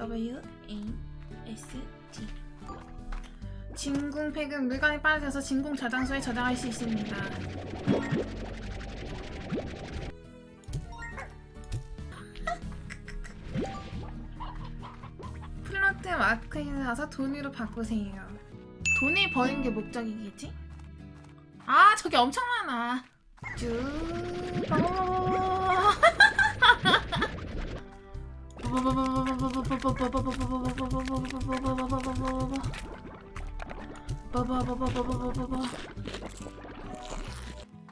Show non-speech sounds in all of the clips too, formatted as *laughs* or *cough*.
W A S T 진공팩은 물건에 빠져서 진공 저장소에 저장할 수 있습니다. 플러트 마크에 가서 돈으로 바꾸세요. 돈을 버는 게 목적이겠지? 아 저기 엄청 많아. 쭉.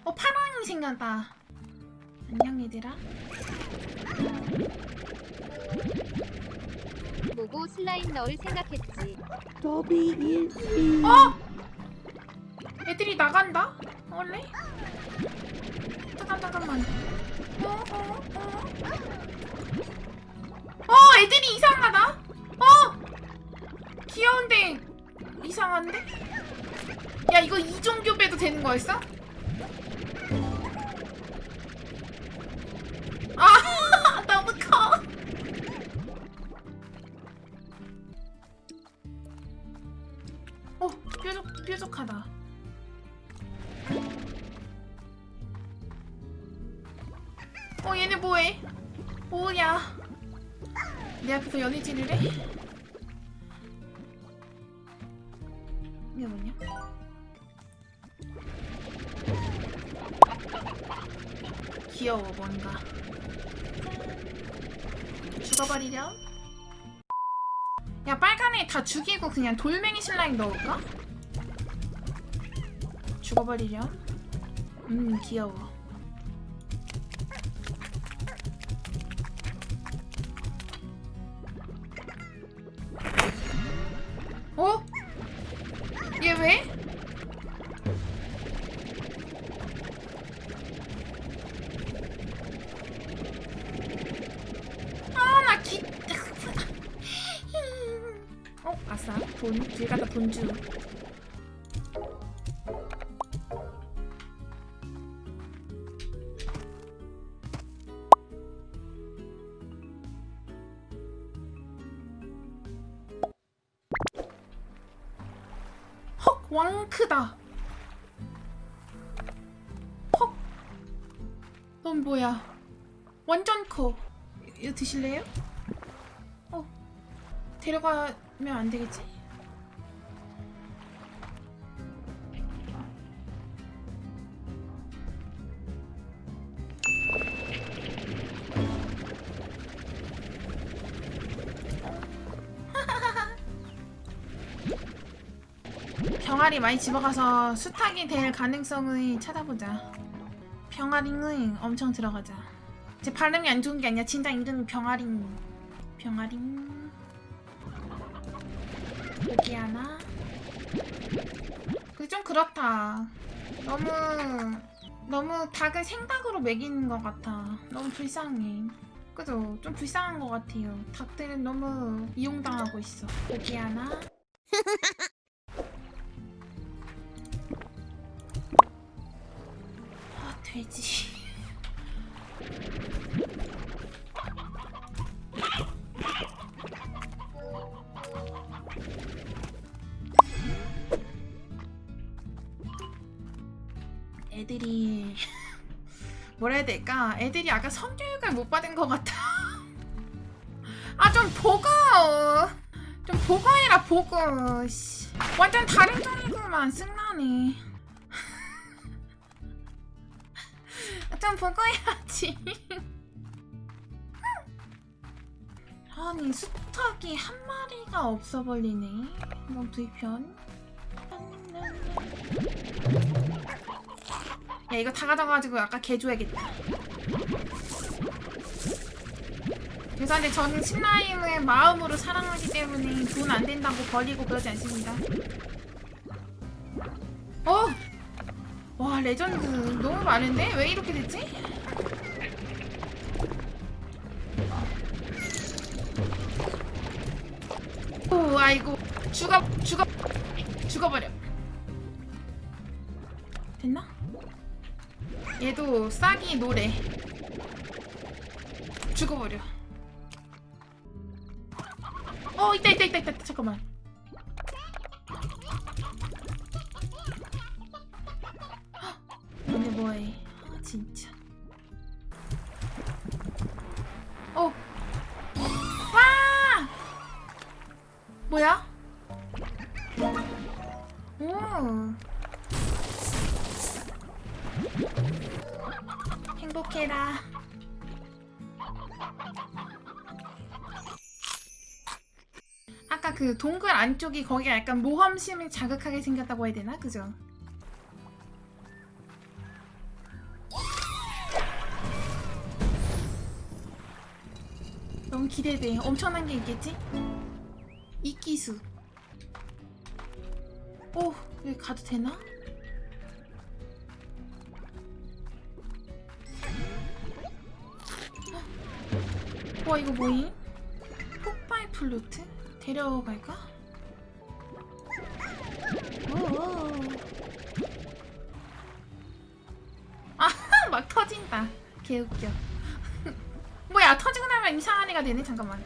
어 파랑이 생겼다. 안녕 얘들아. 보고 슬라임 넣을 생각했지. 더비 일시 어? 애들이 나간다? 원래? 잠깐 잠깐만. 어, 어, 어. 어, 애들이 이상하다. 어, 귀여운데 이상한데? 야, 이거 이종 교배도 되는 거였어? 아, *laughs* 너무 커. 어, 뾰족, 뾰족하다. 어, 얘네 뭐해? 뭐야? 내 앞에서 연애질을 해? 이게 뭐냐? 귀여워, 뭔가. 죽어버리렴. 야, 빨간 애 다 죽이고 그냥 돌멩이 슬라임 넣을까? 죽어버리렴. 음, 귀여워. 얘 왜? 아, 나 기... 어, 아싸. 돈. 길 가다 돈 주. 왕 크다. 헉. 넌 뭐야? 완전 커. 이거 드실래요? 어. 데려가면 안 되겠지? 병아리 많이 집어가서 수탉이 될 가능성을 찾아보자. 병아리는 엄청 들어가자. 제 발음이 안 좋은 게 아니라 진짜 이름이 병아리. 병아리. 여기 하나. 그게 좀 그렇다. 너무 너무 닭을 생닭으로 먹이는 것 같아. 너무 불쌍해. 그죠? 좀 불쌍한 것 같아요. 닭들은 너무 이용당하고 있어. 여기 하나. 돼지. 애들이 *laughs* 뭐라 해야 될까? 애들이 아까 성교육을 못 받은 것 같아. *laughs* 아 좀 보고 좀 보고해라 보고. 씨. 완전 다른 종이구만 승나 네. 좀 보고 해야지. 아니 수탉이 한 마리가 없어 버리네. 이건 불편. 야 이거 다 가져가지고 아까 개 줘야겠다. 죄송한데 저는 신라임을 마음으로 사랑하기 때문에 돈 안 된다고 버리고 그러지 않습니다. 어! 와 레전드. 너무 많은데? 왜 이렇게 됐지? 오 아이고. 죽어 죽어 죽어버려. 됐나? 얘도 싹이 노래. 죽어버려. 어 있다 있다 있다 있다. 잠깐만 뭐해 아 진짜 어 와! 뭐야? 오 행복해라 아까 그 동굴 안쪽이 거기가 약간 모험심을 자극하게 생겼다고 해야 되나? 그죠? 너무 기대돼. 엄청난 게 있겠지? 이기수. 오, 여기 가도 되나? 와, 이거 뭐임? 폭발 플루트? 데려갈까? 오. 아, *laughs* 막 터진다. 개웃겨. 나면 이상한 애가 되네? 잠깐만.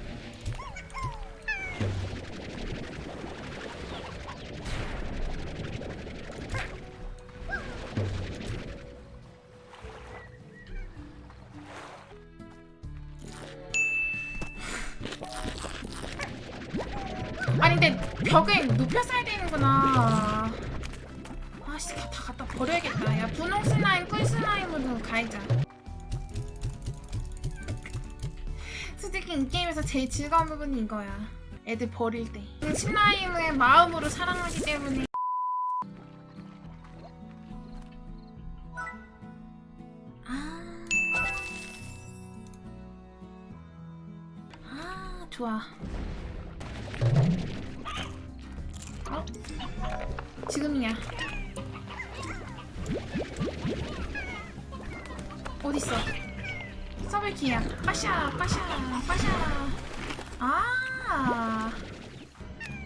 아니 근데 벽을 높여 써야 되는구나 아씨 다, 다 갖다 버려야겠다 야 분홍 슬라임 꿀 슬라임으로 가이자 솔직히 이 게임에서 제일 즐거운 부분이 이거야 애들 버릴 때 슬라임을 마음으로 사랑하기 때문에 아, 아 좋아 어? 지금이야. 어딨어? 서블키야. 빠샤, 빠샤, 빠샤. 아.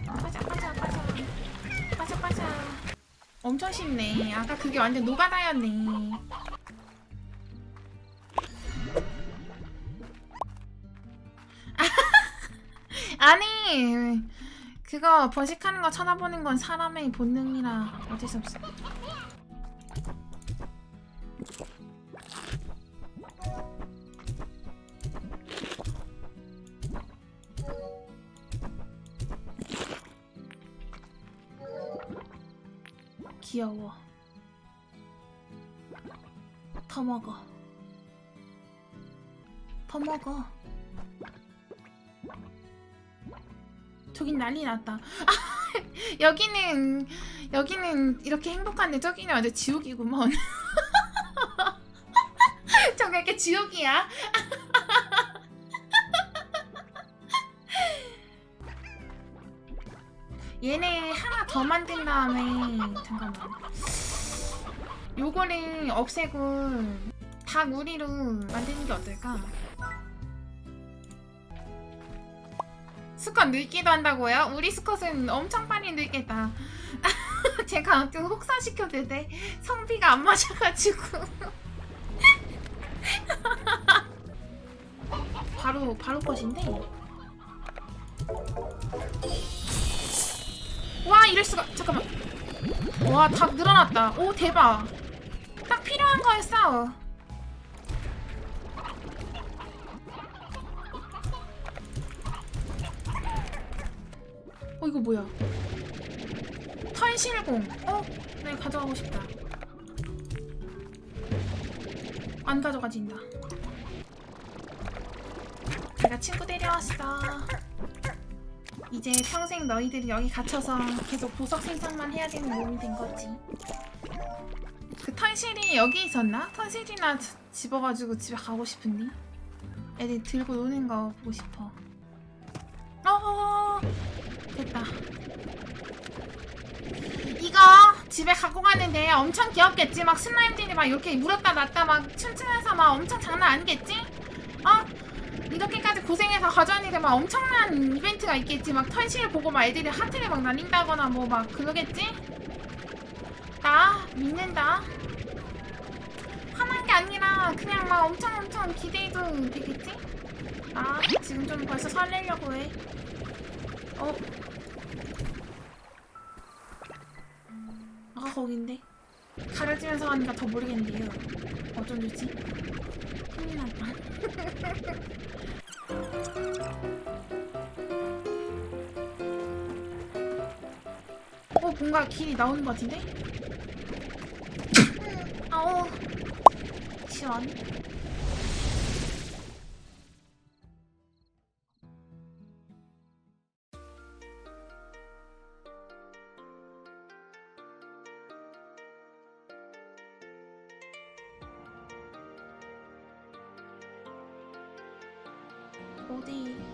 빠자, 빠자, 빠자. 빠자, 빠자. 엄청 쉽네. 아까 그게 완전 노가다였네. *laughs* 아니, 그거 번식하는 거 쳐다보는 건 사람의 본능이라 어쩔 수 없어. 귀여워. 더 먹어. 더 먹어. 저긴 난리 났다. *laughs* 여기는 여기는 이렇게 행복한데 저기는 완전 지옥이구먼. *laughs* 저게 이렇게 지옥이야? *laughs* 얘네 하나 더 만든 다음에 잠깐만. 요거를 없애고 닭 우리로 만드는 게 어떨까? 수컷 늙기도 한다고요? 우리 수컷은 엄청 빨리 늙겠다. *laughs* 제가 아무튼 혹사시켜도 성비가 안 맞아가지고. *laughs* 바로 바로 것인데. 와 이럴 수가 잠깐만. 와 닭 늘어났다. 오 대박. 딱 필요한 거였어. 어 이거 뭐야? 털실공. 어? 나 이거 가져가고 싶다. 안 가져가진다. 내가 친구 데려왔어. 이제 평생 너희들이 여기 갇혀서 계속 보석 생산만 해야 되는 몸이 된 거지. 그 털실이 여기 있었나? 털실이나 지- 집어가지고 집에 가고 싶은데. 애들 들고 노는 거 보고 싶어. 어, 됐다. 이거 집에 갖고 가는데 엄청 귀엽겠지? 막 슬라임들이 막 이렇게 물었다 놨다 막 춤추면서 막 엄청 장난 아니겠지? 어? 이렇게까지 고생해서 가져왔는데 막 엄청난 이벤트가 있겠지? 막 털실 보고 막 애들이 하트를 막 날린다거나 뭐 막 그러겠지? 나 믿는다. 화난 게 아니라 그냥 막 엄청 엄청 기대해도 되겠지? 나 지금 좀 벌써 설레려고 해. 어? 아까 거긴데 가려지면서 하니까 더 모르겠는데요 어쩜 좋지? 어 뭔가 길이 나오는 것 같은데? 아우 시원 어디 갔지?